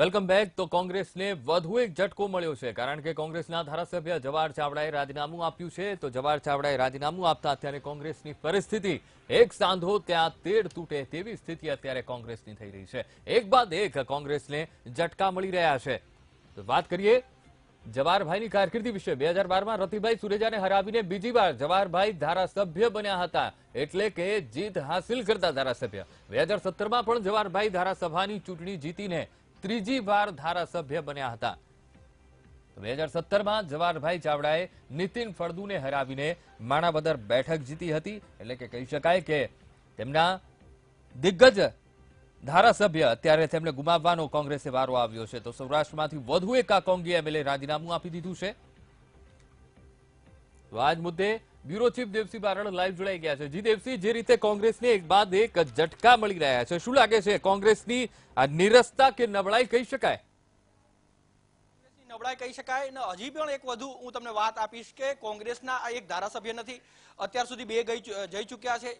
Welcome back. તો કોંગ્રેસને વધુ એક ઝટકો મળ્યો છે. કારણ કે કોંગ્રેસના ધારાસભ્ય જવાહર ચાવડાએ રાજીનામું આપ્યું છે. તો જવાહર ચાવડાએ રાજીનામું આપતા અત્યારે કોંગ્રેસની પરિસ્થિતિ એક સાંધો ત્યાં તેડ તૂટે તેવી સ્થિતિ અત્યારે કોંગ્રેસની થઈ રહી છે. એક બાદ એક કોંગ્રેસને ઝટકા મળી રહ્યા છે. તો વાત કરીએ જવાહરભાઈની કારકિર્દી વિશે. બે હજાર બારમાં રતિભાઈ સુરેજાને હરાવીને બીજી વાર જવાહરભાઈ ધારાસભ્ય બન્યા હતા. એટલે કે જીત હાસિલ કરતા ધારાસભ્ય. બે હજાર સત્તરમાં પણ જવાહરભાઈ ધારાસભાની ચૂંટણી જીતીને ત્રીજી વાર ધારાસભ્ય બન્યા હતા. બે હજાર સત્તરમાં જવાહરભાઈ ચાવડાએ નીતિન ફળદુને હરાવીને માણાવદર બેઠક જીતી હતી. એટલે કે કહી શકાય કે તેમના દિગ્ગજ ધારાસભ્ય અત્યારે તેમને ગુમાવવાનો કોંગ્રેસે વારો આવ્યો છે. તો સૌરાષ્ટ્રમાંથી વધુ એક આ કોંગી એમએલએ રાજીનામું આપી દીધું છે. તો આજ મુદ્દે bureau chief Devsinh Baran live જોડાઈ ગયા છે. જી દેવસિંહ, જે રીતે કોંગ્રેસને એક બાદ એક ઝટકા મળી રહ્યા છે, શું લાગે છે? કોંગ્રેસની નિરસતા કે નબળાઈ કહી શકાય? નબળાઈ કહી શકાય અને હજી પણ એક વધુ હું તમને વાત આપીશ કે કોંગ્રેસના આ એક ધારાસભ્ય નથી. અત્યાર સુધી બે ગઈ જઈ ચૂક્યા છે.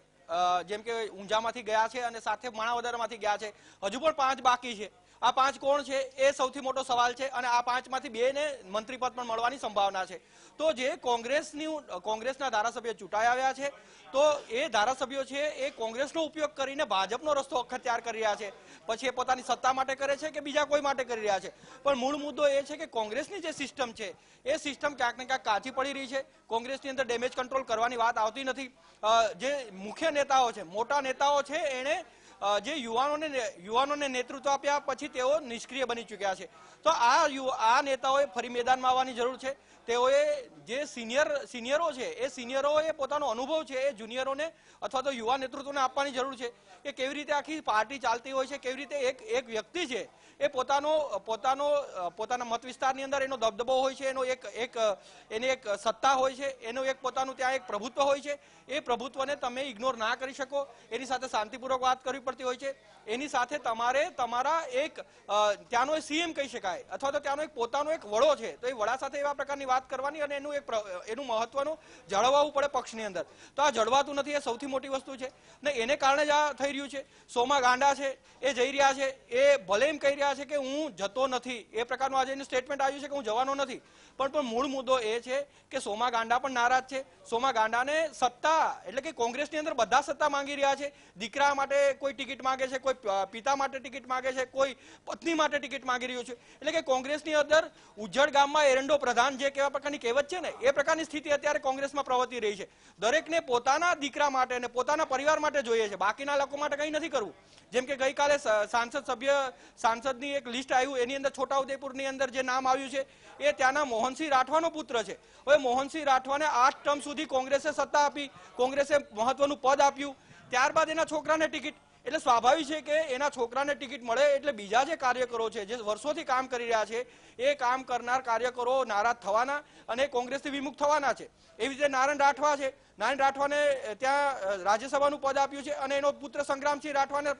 જેમ કે ઊંઝામાંથી ગયા છે અને સાથે માણાવદરમાંથી ગયા છે. હજુ પણ પાંચ બાકી છે. આ પાંચ કોણ છે એ સૌથી મોટો સવાલ છે અને આ પાંચમાંથી બે ને મંત્રી પદ પણ મળવાની સંભાવના છે. તો જે કોંગ્રેસની કોંગ્રેસના ધારાસભ્ય ચૂંટાઈ આવ્યા છે, તો એ ધારાસભ્યો છે એ કોંગ્રેસનો ઉપયોગ કરીને ભાજપનો રસ્તો અખત્યાર કરી રહ્યા છે. પછી એ પોતાની સત્તા માટે કરે છે કે બીજા કોઈ માટે કરી રહ્યા છે? પણ મૂળ મુદ્દો એ છે કે કોંગ્રેસની જે સિસ્ટમ છે, એ સિસ્ટમ ક્યાંક ને ક્યાંક કાચી પડી રહી છે. કોંગ્રેસની અંદર ડેમેજ કંટ્રોલ કરવાની વાત આવતી નથી. જે મુખ્ય નેતાઓ છે, મોટા નેતાઓ છે, એણે જે યુવાનોને યુવાનોને નેતૃત્વ આપ્યા પછી તેઓ નિષ્ક્રિય બની ચૂક્યા છે. તો આ આ નેતાઓએ ફરી મેદાનમાં આવવાની જરૂર છે. તેઓએ જે સિનિયર, સિનિયરો છે, એ સિનિયરોએ પોતાનો અનુભવ છે, એ જુનિયરોને અથવા તો યુવા નેતૃત્વને આપવાની જરૂર છે. કે કેવી રીતે આખી પાર્ટી ચાલતી હોય છે, કેવી રીતે એક એક વ્યક્તિ છે એ પોતાનો પોતાનો, પોતાના મત વિસ્તારની અંદર એનો દબદબો હોય છે, એનો એક એક, એની એક સત્તા હોય છે, એનું એક પોતાનું ત્યાં એક પ્રભુત્વ હોય છે. એ પ્રભુત્વને તમે ઇગ્નોર ના કરી શકો. એની સાથે શાંતિપૂર્વક વાત કરવી પડતી હોય છે. એની સાથે તમારે તમારા એક ત્યાંનો સીએમ કહી શકાય અથવા તો ત્યાંનો એક પોતાનો એક વડો છે. તો એ વડા સાથે એવા પ્રકારની વાત કરવાની અને એનું એક એનું મહત્વનું જળવાવું પડે પક્ષની અંદર. તો આ જળવાતું નથી, એ સૌથી મોટી વસ્તુ છે. ને એને કારણે જ આ થઈ રહ્યું છે. સોમા ગાંડા છે, એ જઈ રહ્યા છે. એ ભલે એમ કહી રહ્યા છે કે હું જતો નથી. એ પ્રકારનું આજે એનું સ્ટેટમેન્ટ આવ્યું છે કે હું જવાનો નથી. પણ પણ મૂળ મુદ્દો એ છે કે સોમા ગાંડા પણ નારાજ છે. સોમા ગાંડાને સત્તા એટલે કે કોંગ્રેસની અંદર બધા સત્તા માંગી રહ્યા છે. દીકરા માટે કોઈ ટિકિટ માંગે છે, કોઈ પિતા માટે ટિકિટ માંગે છે, કોઈ પત્ની માટે ટિકિટ માંગી રહ્યું છે. એટલે કે કોંગ્રેસની અંદર ઉજ્જડ ગામમાં એરંડો પ્રધાન જે કેવા પ્રકારની કહેવત છે ને, એ પ્રકારની સ્થિતિ અત્યારે કોંગ્રેસમાં પ્રવર્તી રહી છે. દરેકને પોતાના દીકરા માટે અને પોતાના પરિવાર માટે જોઈએ છે. બાકીના લોકો માટે કંઈ નથી કરવું. જેમ કે ગઈકાલે સાંસદ સભ્ય સાંસદની એક લિસ્ટ આવ્યું, એની અંદર છોટાઉદેપુરની અંદર જે નામ આવ્યું છે, એ ત્યાંના મોહનસિંહ રાઠવાનો પુત્ર છે. હવે મોહનસિંહ રાઠવાને આઠ ટર્મ સુધી કોંગ્રેસે સત્તા આપી, કોંગ્રેસે મહત્વનું પદ આપ્યું. ત્યારબાદ એના છોકરાને ટિકિટ. એટલે સ્વાભાવિક છે કે એના છોકરાને ટિકિટ મળે એટલે બીજા જે કાર્યકરો છે, જે વર્ષોથી કામ કરી રહ્યા છે, એ કામ કરનાર કાર્યકરો નારાજ થવાના અને કોંગ્રેસથી વિમુખ થવાના છે. એવી રીતે નારાયણ રાઠવા છે. નારાયણ રાઠવાને ત્યાં રાજ્યસભાનું પદ આપ્યું છે અને એનો પુત્ર સંગ્રામસિંહ રાઠવાને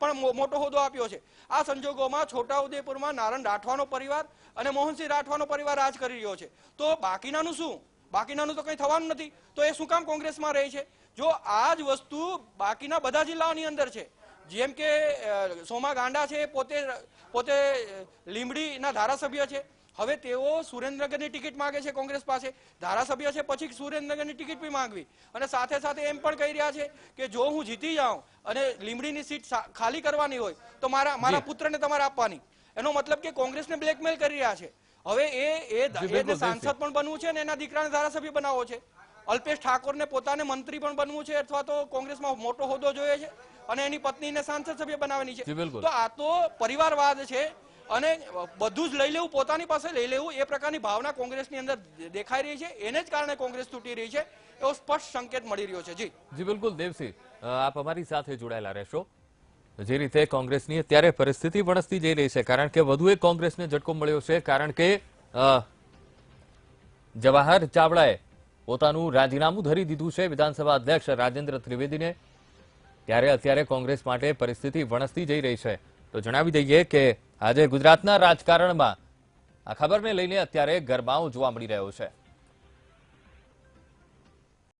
પણ મોટો હોદ્દો આપ્યો છે. આ સંજોગોમાં છોટાઉદેપુરમાં નારાયણ રાઠવાનો પરિવાર અને મોહનસિંહ રાઠવાનો પરિવાર રાજ કરી રહ્યો છે. તો બાકીનાનું શું? બાકીનાનું તો કંઈ થવાનું નથી. તો એ શું કામ કોંગ્રેસમાં રહે છે? જો આ જ વસ્તુ બાકીના બધા જિલ્લાઓની અંદર છે. જેમ કે સોમા ગાંડા છે પોતે પોતે લીંબડીના ધારાસભ્ય છે. હવે તેઓ સુરેન્દ્રનગરની ટિકિટ માંગે છે કોંગ્રેસ પાસે. ધારાસભ્ય છે પછી સુરેન્દ્રનગરની ટિકિટ બી માંગવી. અને સાથે સાથે એમ પણ કહી રહ્યા છે કે જો હું જીતી જાઉં અને લીંબડીની સીટ ખાલી કરવાની હોય તો મારા મારા પુત્રને તમારે આપવાની. એનો મતલબ કે કોંગ્રેસને બ્લેકમેલ કરી રહ્યા છે. હવે એ એ સાંસદ પણ બનવું છે અને એના દીકરાને ધારાસભ્ય બનાવવો છે. અલ્પેશ ઠાકોરને પોતાને મંત્રી પણ બનવું છે અથવા તો કોંગ્રેસમાં મોટો હોદ્દો જોઈએ છે અને એની પત્નીને સાંસદ સભ્ય બનાવવાની છે. તો આ તો પરિવારવાદ છે અને બધું જ લઈ લેવું પોતાની પાસે લઈ લેવું એ પ્રકારની ભાવના કોંગ્રેસની અંદર દેખાઈ રહી છે. એને જ કારણે કોંગ્રેસ તૂટી રહી છે. એવો સ્પષ્ટ સંકેત મળી રહ્યો છે. જી. જી બિલકુલ દેવસિંહ. આપ અમારી સાથે જોડાયેલા રહેશો. જે રીતે કોંગ્રેસની અત્યારે પરિસ્થિતિ વણસતી જઈ રહી છે કારણ કે વધુ એક કોંગ્રેસને ઝટકો મળ્યો છે કારણ કે જવાહર ચાવડાએ પોતાનું રાજીનામું ધરી દીધું છે વિધાનસભા અધ્યક્ષ રાજેન્દ્ર ત્રિવેદીને. ત્યારે અત્યારે કોંગ્રેસ માટે પરિસ્થિતિ વણસતી જઈ રહી છે. તો જણાવી દઈએ કે આજે ગુજરાતના રાજકારણમાં, આ ખબરને લઈને અત્યારે ગરબાઓ જોવા મળી રહ્યો છે.